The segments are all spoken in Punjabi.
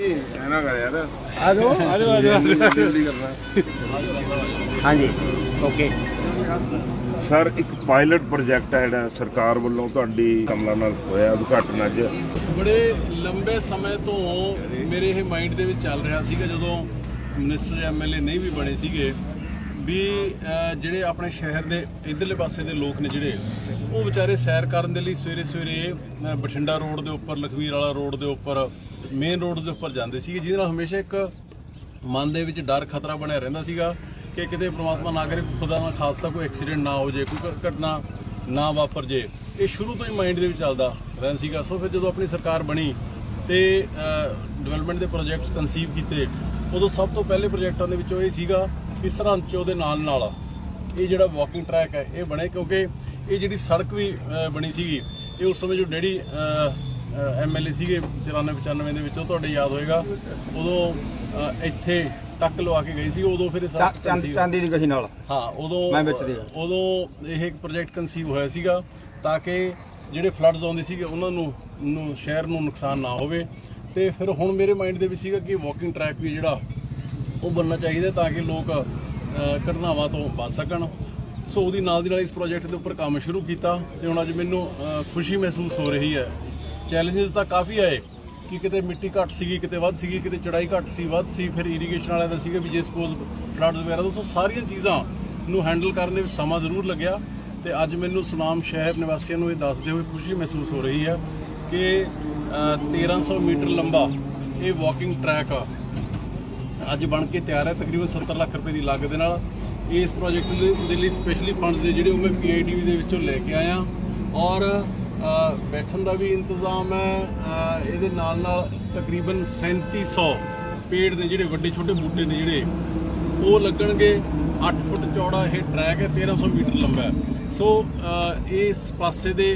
ਐਨਾ ਕਰ ਯਾਰ। ਆ ਜਾਓ ਆ ਜਾਓ ਆ ਜਾਓ ਜਲਦੀ ਕਰਨਾ। ਹਾਂਜੀ ਓਕੇ ਸਰ ਇੱਕ ਪਾਇਲਟ ਪ੍ਰੋਜੈਕਟ ਹੈ ਜਿਹੜਾ ਸਰਕਾਰ ਵੱਲੋਂ ਤੁਹਾਡੀ ਕਮਲਾ ਨਾਲ ਹੋਇਆ ਉਦਘਾਟਨ ਅੱਜ। ਬੜੇ ਲੰਬੇ ਸਮੇਂ ਤੋਂ ਮੇਰੇ ਇਹ ਮਾਈਂਡ ਦੇ ਵਿੱਚ ਚੱਲ ਰਿਹਾ ਸੀਗਾ ਜਦੋਂ ਮਿਨਿਸਟਰ ਐਮਐਲਏ ਨਹੀਂ ਵੀ ਬਣੇ ਸੀਗੇ। ਵੀ ਜਿਹੜੇ ਆਪਣੇ ਸ਼ਹਿਰ ਦੇ ਇਧਰਲੇ ਪਾਸੇ ਦੇ ਲੋਕ ਨੇ ਜਿਹੜੇ, ਉਹ ਵਿਚਾਰੇ ਸੈਰ ਕਰਨ ਦੇ ਲਈ ਸਵੇਰੇ ਸਵੇਰੇ ਬਠਿੰਡਾ ਰੋਡ ਦੇ ਉੱਪਰ, ਲਖਵੀਰ ਵਾਲਾ ਰੋਡ ਦੇ ਉੱਪਰ, ਮੇਨ ਰੋਡ ਦੇ ਉੱਪਰ ਜਾਂਦੇ ਸੀਗੇ, ਜਿਹਦੇ ਨਾਲ ਹਮੇਸ਼ਾ ਇੱਕ ਮਨ ਦੇ ਵਿੱਚ ਡਰ ਖਤਰਾ ਬਣਿਆ ਰਹਿੰਦਾ ਸੀਗਾ ਕਿ ਕਿਤੇ ਪ੍ਰਮਾਤਮਾ ਨਾ ਕਰੇ, ਖੁਦਾ ਨਾ ਖਾਸਤਾ ਕੋਈ ਐਕਸੀਡੈਂਟ ਨਾ ਹੋ ਜੇ ਕੋਈ ਘਟਨਾ ਨਾ ਵਾਪਰ ਜੇ ਇਹ ਸ਼ੁਰੂ ਤੋਂ ਹੀ ਮਾਈਂਡ ਦੇ ਵਿੱਚ ਚੱਲਦਾ ਰਹਿੰਦਾ ਸੀਗਾ। ਸੋ ਫਿਰ ਜਦੋਂ ਆਪਣੀ ਸਰਕਾਰ ਬਣੀ ਤੇ ਡਿਵੈਲਪਮੈਂਟ ਦੇ ਪ੍ਰੋਜੈਕਟਸ ਕਨਸੀਵ ਕੀਤੇ, ਉਦੋਂ ਸਭ ਤੋਂ ਪਹਿਲੇ ਪ੍ਰੋਜੈਕਟਾਂ ਦੇ ਵਿੱਚੋਂ ਇਹ ਸੀਗਾ ਕਿ ਸਰਹੰਦ ਚ ਉਹਦੇ ਨਾਲ ਨਾਲ ਇਹ ਜਿਹੜਾ ਵਾਕਿੰਗ ਟਰੈਕ ਹੈ ਇਹ ਬਣੇ ਕਿਉਂਕਿ ਇਹ ਜਿਹੜੀ ਸੜਕ ਵੀ ਬਣੀ ਸੀਗੀ ਇਹ ਉਸ ਸਮੇਂ ਜੋ ਡੈਡੀ ਐਮਐਲਏ ਸੀਗੇ 94 95 ਦੇ ਵਿੱਚ ਉਹ ਤੁਹਾਡੇ ਯਾਦ ਹੋਏਗਾ। ਉਦੋਂ ਇੱਥੇ ਤੱਕ ਲਵਾ ਕੇ ਗਈ ਸੀ ਉਦੋਂ ਫਿਰ ਚਾਂਦੀ ਦੀ ਕਹੀ ਨਾਲ। ਹਾਂ ਉਦੋਂ ਮੈਂ ਵਿੱਚ ਦੀ। ਉਦੋਂ ਇਹ ਇੱਕ ਪ੍ਰੋਜੈਕਟ ਕਨਸੀਵ ਹੋਇਆ ਸੀਗਾ ਤਾਂ ਕਿ ਜਿਹੜੇ ਫਲੱਡਸ ਆਉਂਦੇ ਸੀਗੇ ਉਹਨਾਂ ਨੂੰ ਨੂੰ ਸ਼ਹਿਰ ਨੂੰ ਨੁਕਸਾਨ ਨਾ ਹੋਵੇ। ਤੇ ਫਿਰ ਹੁਣ ਮੇਰੇ ਮਾਈਂਡ ਦੇ ਵਿੱਚ ਸੀਗਾ ਕਿ ਵਾਕਿੰਗ ਟਰੈਕ ਵੀ ਜਿਹੜਾ ਉਹ ਬਣਨਾ ਚਾਹੀਦਾ ਤਾਂ ਕਿ ਲੋਕ ਘਟਨਾਵਾਂ ਤੋਂ ਬਚ ਸਕਣ। ਸੋ ਉਹਦੀ ਨਾਲ ਦੀ ਨਾਲ ਇਸ ਪ੍ਰੋਜੈਕਟ ਦੇ ਉੱਪਰ ਕੰਮ ਸ਼ੁਰੂ ਕੀਤਾ ਤੇ ਹੁਣ ਅੱਜ ਮੈਨੂੰ ਖੁਸ਼ੀ ਮਹਿਸੂਸ ਹੋ ਰਹੀ ਹੈ। ਚੈਲੰਜਸ ਤਾਂ ਕਾਫੀ ਆਏ ਕਿ ਕਿਤੇ ਮਿੱਟੀ ਘੱਟ ਸੀਗੀ ਕਿਤੇ ਵੱਧ ਸੀਗੀ ਕਿਤੇ ਚੜਾਈ ਘੱਟ ਸੀ ਵੱਧ ਸੀ ਫਿਰ ਇਰੀਗੇਸ਼ਨ ਵਾਲਿਆਂ ਦਾ ਸੀਗਾ ਵੀ ਜੇ ਸਪੋਜ਼ ਫਲੱਡਸ ਵਗੈਰਾ ਦੋਸਤੋ ਸਾਰੀਆਂ ਚੀਜ਼ਾਂ ਨੂੰ ਹੈਂਡਲ ਕਰਨ ਦੇ ਵਿੱਚ ਸਮਾਂ ਜ਼ਰੂਰ ਲੱਗਿਆ ਤੇ ਅੱਜ ਮੈਨੂੰ ਸੁਨਾਮ ਸ਼ਹਿਰ ਨਿਵਾਸੀਆਂ ਨੂੰ ਇਹ ਦੱਸਦੇ ਹੋਏ ਖੁਸ਼ੀ ਮਹਿਸੂਸ ਹੋ ਰਹੀ ਹੈ ਕਿ ਅਹ, 1300 ਮੀਟਰ ਲੰਬਾ ਇਹ ਵਾਕਿੰਗ ਟਰੈਕ ਅੱਜ ਬਣ ਕੇ ਤਿਆਰ ਹੈ, ਤਕਰੀਬਨ 70 ਲੱਖ ਰੁਪਏ ਦੀ ਲਾਗਤ ਦੇ ਨਾਲ। ਇਸ ਪ੍ਰੋਜੈਕਟ ਦੇ ਲਈ ਸਪੈਸ਼ਲੀ ਫੰਡਸ ਨੇ ਜਿਹੜੇ ਉਹ ਮੈਂ ਪੀਆਈਡੀਵੀ ਦੇ ਵਿੱਚੋਂ ਲੈ ਕੇ ਆਇਆ। ਔਰ ਬੈਠਣ ਦਾ ਵੀ ਇੰਤਜ਼ਾਮ ਹੈ ਇਹਦੇ ਨਾਲ ਨਾਲ ਤਕਰੀਬਨ 3700 ਪੇੜ ਨੇ ਜਿਹੜੇ ਵੱਡੇ ਛੋਟੇ ਬੂਟੇ ਨੇ ਜਿਹੜੇ, ਉਹ ਲੱਗਣਗੇ। 8 ਫੁੱਟ ਚੌੜਾ ਇਹ ਟਰੈਕ ਹੈ 1300 ਮੀਟਰ ਲੰਬਾ ਹੈ। ਸੋ ਇਸ ਪਾਸੇ ਦੇ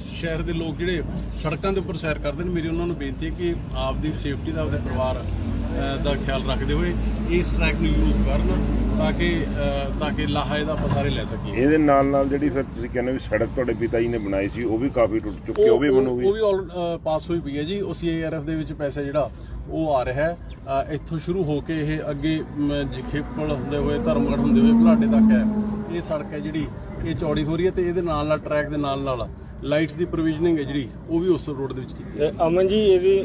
ਸ਼ਹਿਰ ਦੇ ਲੋਕ ਜਿਹੜੇ ਸੜਕਾਂ ਦੇ ਉੱਪਰ ਸੈਰ ਕਰਦੇ ਨੇ, ਮੇਰੀ ਉਹਨਾਂ ਨੂੰ ਬੇਨਤੀ ਹੈ ਕਿ ਆਪਦੀ ਸੇਫਟੀ ਦਾ, ਆਪਦੇ ਪਰਿਵਾਰ ਦਾ ਖਿਆਲ ਰੱਖਦੇ ਹੋਏ ਇਸ ਟਰੈਕ ਨੂੰ ਯੂਜ਼ ਕਰਨ ਤਾਂ ਕਿ ਤਾਂ ਕਿ ਲਾਹਾ ਇਹਦਾ ਆਪਾਂ ਸਾਰੇ ਲੈ ਸਕੀਏ। ਇਹਦੇ ਨਾਲ ਨਾਲ ਜਿਹੜੀ ਫਿਰ ਤੁਸੀਂ ਕਹਿੰਦੇ ਵੀ ਸੜਕ ਤੁਹਾਡੇ ਪਿਤਾ ਜੀ ਨੇ ਬਣਾਈ ਸੀ ਉਹ ਵੀ ਕਾਫੀ ਟੁੱਟ ਚੁੱਕੀ ਉਹ ਵੀ ਉਹ ਬਣੂਗੀ। ਵੀ ਆਲ ਪਾਸ ਹੋਈ ਪਈ ਹੈ ਜੀ। ਉਹ ਸੀਆਰਐਫ ਦੇ ਵਿੱਚ ਪੈਸਾ ਜਿਹੜਾ ਉਹ ਆ ਰਿਹਾ ਹੈ। ਇੱਥੋਂ ਸ਼ੁਰੂ ਹੋ ਕੇ ਇਹ ਅੱਗੇ ਜਖੇਪਲ ਹੁੰਦੇ ਹੋਏ ਧਰਮਗੜ੍ਹ ਹੁੰਦੇ ਹੋਏ ਬੁਲਾਡੇ ਤੱਕ ਹੈ। ਇਹ ਸੜਕ ਹੈ ਜਿਹੜੀ ਇਹ ਚੌੜੀ ਹੋ ਰਹੀ ਹੈ ਤੇ ਇਹਦੇ ਨਾਲ ਨਾਲ ਟਰੈਕ ਦੇ ਨਾਲ ਨਾਲ ਲਾਈਟਸ ਦੀ ਪ੍ਰੋਵੀਜ਼ਨਿੰਗ ਹੈ ਜਿਹੜੀ ਉਹ ਵੀ ਉਸ ਰੋਡ ਦੇ ਵਿੱਚ ਕੀਤੀ ਹੈ। ਅਮਨ ਜੀ ਇਹਦੀ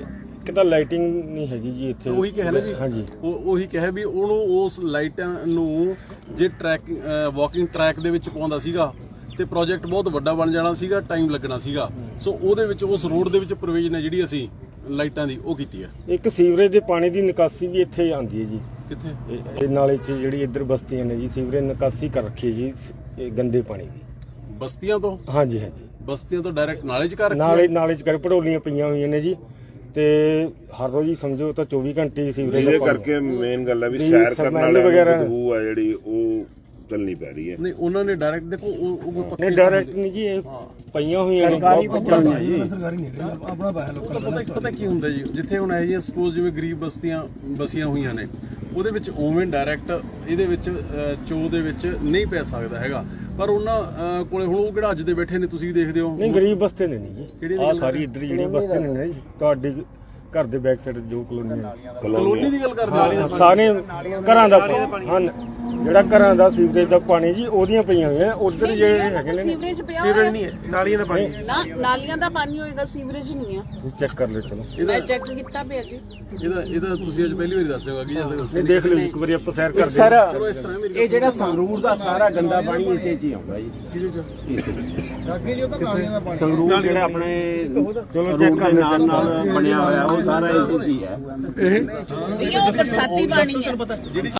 ਕਿਤਾ ਲਾਈਟਿੰਗ ਨਹੀਂ ਹੈਗੀ ਜੀ ਇੱਥੇ। ਉਹੀ ਕਿਹਾ ਨਾ ਜੀ। ਹਾਂਜੀ। ਉਹ ਉਹੀ ਕਿਹਾ ਵੀ ਉਹਨੂੰ ਉਸ ਲਾਈਟਾਂ ਨੂੰ ਜੇ ਟਰੈਕ ਵਾਕਿੰਗ ਟਰੈਕ ਦੇ ਵਿੱਚ ਪਾਉਂਦਾ ਸੀਗਾ ਤੇ ਪ੍ਰੋਜੈਕਟ ਬਹੁਤ ਵੱਡਾ ਬਣ ਜਾਣਾ ਸੀਗਾ ਟਾਈਮ ਲੱਗਣਾ ਸੀਗਾ। ਸੋ ਉਹਦੇ ਵਿੱਚ ਉਸ ਰੋਡ ਦੇ ਵਿੱਚ ਪ੍ਰੋਵੀਜ਼ਨ ਹੈ ਜਿਹੜੀ ਅਸੀਂ ਲਾਈਟਾਂ ਦੀ ਉਹ ਕੀਤੀ ਹੈ। ਇੱਕ ਸੀਵਰੇਜ ਦੇ ਪਾਣੀ ਦੀ ਨਿਕਾਸੀ ਵੀ ਇੱਥੇ ਆਉਂਦੀ ਹੈ ਜੀ। ਕਿੱਥੇ? ਇਹ- ਨਾਲੇ 'ਚ ਜਿਹੜੀ ਇੱਧਰ ਬਸਤੀਆਂ ਨੇ ਜੀ ਸੀਵਰੇਜ ਨਿਕਾਸੀ ਕਰ ਰੱਖੀ ਜੀ ਇਹ ਗੰਦੇ ਪਾਣੀ ਦੀ। ਬਸਤੀਆਂ ਤੋਂ? ਹਾਂਜੀ ਹਾਂਜੀ। ਬਸਤੀਆਂ ਤੋਂ ਡਾਇਰੈਕਟ ਨਾਲੇ 'ਚ ਕਰ ਰੱਖੀ ਨਾਲੇ? ਨਾਲੇ 'ਚ ਕਰ ਪੜੋਲੀਆਂ ਪਈਆਂ ਹੋਈਆਂ ਨੇ ਜੀ। ਤੇ ਹਰ ਰੋਜ਼ ਹੀ ਸਮਝੋ ਤਾਂ 24 ਘੰਟੇ ਸੀਵਰੇਜ ਇਹਦੇ ਦਾ ਪਾਣੀ ਕਰਕੇ ਮੇਨ ਗੱਲ ਹੈ ਵੀ ਵੀ ਸੈਰ ਕਰਨ ਸਮੈਲ ਵਾਲਿਆਂ ਨੂੰ ਵਗੈਰਾ- ਬਦਬੂ ਆ ਜਿਹੜੀ ਉਹ ਚੱਲਣੀ ਪੈ ਰਹੀ ਹੈ। ਨਹੀਂ ਉਹਨਾਂ ਨੇ ਡਾਇਰੈਕਟ ਦੇਖੋ ਉਹ ਉਹ ਕੋਈ ਪੱਕੇ ਨਹੀਂ ਡਾਇਰੈਕਟ ਨਹੀਂ ਜੀ ਇਹ ਪਈਆਂ ਹੋਈਆਂ ਨੇ। ਸਰਕਾਰੀ ਬਹੁਤ ਪੱਕਾ ਨਹੀਂ। ਜੀ ਪਤਾ ਪਤਾ ਪਤਾ ਕੀ ਹੁੰਦਾ ਜੀ ਜਿੱਥੇ ਹੁਣ ਇਹ ਜੀ ਸਪੋਜ਼ ਜਿਵੇਂ ਗਰੀਬ ਬਸਤੀਆਂ ਬਸੀਆਂ ਹੋਈਆਂ ਨੇ ਉਹਦੇ ਵਿੱਚ ਉਵੇਂ ਡਾਇਰੈਕਟ ਇਹਦੇ ਵਿੱਚ ਅਹ, ਚੋ ਦੇ ਵਿੱਚ ਨਹੀਂ ਪੈ ਸਕਦਾ ਹੈਗਾ। ਪਰ ਉਹਨਾਂ ਅਹ, ਕੋਲੇ ਹੁਣ ਉਹ ਕਿਹੜਾ ਅੱਜ ਦੇ ਬੈਠੇ ਨੇ ਤੁਸੀਂ ਦੇਖਦੇ ਹੋ? ਨਹੀਂ ਗਰੀਬ ਬਸਤੇ ਨੇ ਨਹੀਂ ਕਿਹੜੀ ਜੀ ਦੀ ਆ ਗੱਲ ਸਾਰੀ ਇੱਧਰ ਜਿਹੜੀ ਬਸਤੇ ਨੇ ਨਾ ਜੀ ਤੁਹਾਡੇ ਘਰ ਦੇ ਬੈਕ ਸਾਈਡ ਜੋ ਕਲੋਨੀ ਹੈ ਕਲੋਨੀ ਦੀ ਗੱਲ ਕਰਦੇ ਹਾਂ, ਸਾਰੇ ਘਰਾਂ ਦਾ ਹਨ ਜਿਹੜਾ ਘਰਾਂ ਦਾ ਸੀਵਰੇਜ ਦਾ ਪਾਣੀ ਜੀ ਉਹਦੀਆਂ ਪਈਆਂ ਹੋਈਆਂ ਉਧਰ ਜਿਹੜੇ ਹੈਗੇ ਨੇ ਸੀਵਰੇਜ ਪਿਆ ਹੋਇਆ। ਨਹੀਂ ਹੈ ਨਾਲੀਆਂ ਦਾ ਪਾਣੀ ਨਾ ਨਾਲੀਆਂ ਦਾ ਪਾਣੀ ਹੋਏਗਾ ਸੀਵਰੇਜ ਨਹੀਂ ਆ ਚੈੱਕ ਕਰ ਲਓ ਚਲੋ। ਮੈਂ ਚੈੱਕ ਕੀਤਾ ਪਿਆ ਜੀ। ਇਹਦਾ ਇਹਦਾ ਤੁਸੀਂ ਅੱਜ ਪਹਿਲੀ ਵਾਰੀ ਦੱਸਿਓ ਕਿ ਜਦ ਦੇਖ ਲਓ ਇੱਕ ਵਾਰੀ ਆਪਾਂ ਸੈਰ ਕਰਦੇ ਸਰ ਚਲੋ ਇਸ ਤਰ੍ਹਾਂ ਮੇਰੀ ਇਹ ਜਿਹੜਾ ਸੰਗਰੂਰ ਦਾ ਸਾਰਾ ਗੰਦਾ ਪਾਣੀ ਇਸੇ 'ਚ ਹੀ ਆਉਂਦਾ ਜੀ। ਇਸੇ 'ਚ। ਸੰਗਰੂਰ ਜਿਹੜਾ ਆਪਣੇ ਚਲੋ ਰੋਡ ਚੈੱਕ ਦੇ ਕਰ ਲਓ ਨਾਲ ਨਾਲ ਬਣਿਆ ਹੋਇਆ ਉਹ ਸਾਰਾ ਇਸੇ 'ਚ ਹੀ ਹੈ। ਇਹ ਉਹ ਬਰਸਾਤੀ ਪਾਣੀ ਹੈ।